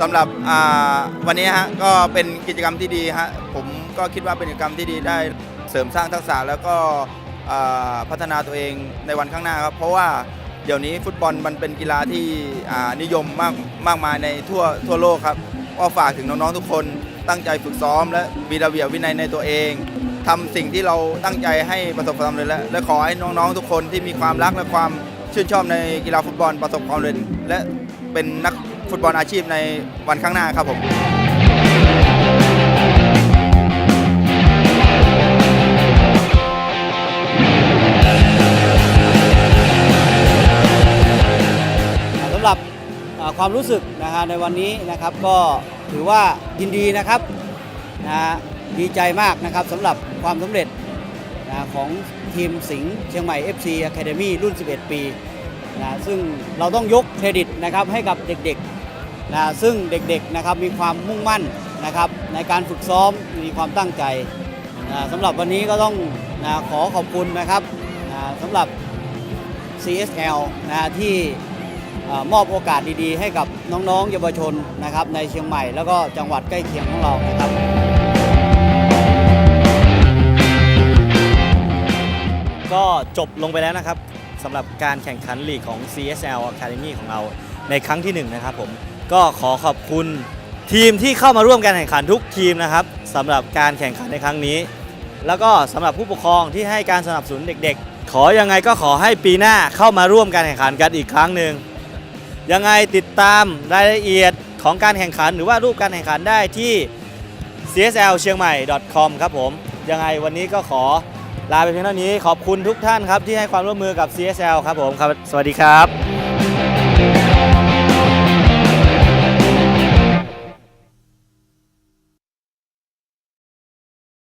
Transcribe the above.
สำหรับวันนี้ฮะก็เป็นกิจกรรมที่ดีฮะผมก็คิดว่าเป็นกิจกรรมที่ดีได้เสริมสร้างทักษะแล้วก็พัฒนาตัวเองในวันข้างหน้าครับเพราะว่าเดี๋ยวนี้ฟุตบอลมันเป็นกีฬาที่นิยมมากมากมายในทั่วทั่วโลกครับก็ฝากถึงน้องๆทุกคนตั้งใจฝึกซ้อม และมีระเบียบวินัยในตัวเองทำสิ่งที่เราตั้งใจให้ประสบความสำเร็จและและขอให้น้องๆทุกคนที่มีความรักและความชื่นชอบในกีฬาฟุตบอลประสบความสำเร็จและเป็นนัก ฟุตบอลอาชีพในวันข้างหน้าครับผมสำหรับความรู้สึกนะฮะในวันนี้นะครับก็ถือว่ายินดีนะครับนะฮะดีใจมากนะครับสำหรับความสำเร็จนะของทีมสิงห์เชียงใหม่ FC Academy รุ่น 11 ปีนะซึ่งเราต้องยกเครดิตนะครับให้กับเด็กๆ นะซึ่งเด็กๆนะครับมีความมุ่งมั่นนะครับในการฝึกซ้อมมีความตั้งใจนะสำหรับวันนี้ก็ต้องนะขอขอบคุณนะครับนะสำหรับ CSL นะที่มอบโอกาสดีๆ ให้กับน้องๆ เยาวชนนะครับในเชียงใหม่แล้วก็จังหวัดใกล้เคียงของเรานะครับก็จบลงไปแล้วนะครับสำหรับการแข่งขันลีกของ CSL Academy ของเราในครั้งที่1นะครับผม ก็ขอขอบคุณทีมที่เข้ามาร่วมการแข่งขันทุกทีมนะครับสำหรับการแข่งขันในครั้งนี้ แล้วก็สำหรับผู้ปกครองที่ให้การสนับสนุนเด็กๆ ขอยังไงก็ขอให้ปีหน้าเข้ามาร่วมการแข่งขันกันอีกครั้งหนึ่งยังไงติดตามรายละเอียดของการแข่งขันหรือว่ารูปการแข่งขันได้ที่ csl เชียงใหม่ .com ครับผม ยังไงวันนี้ก็ขอลาไปเพียงเท่านี้ขอบคุณทุกท่านครับที่ให้ความร่วมมือกับ CSL ครับผมครับ สวัสดีครับ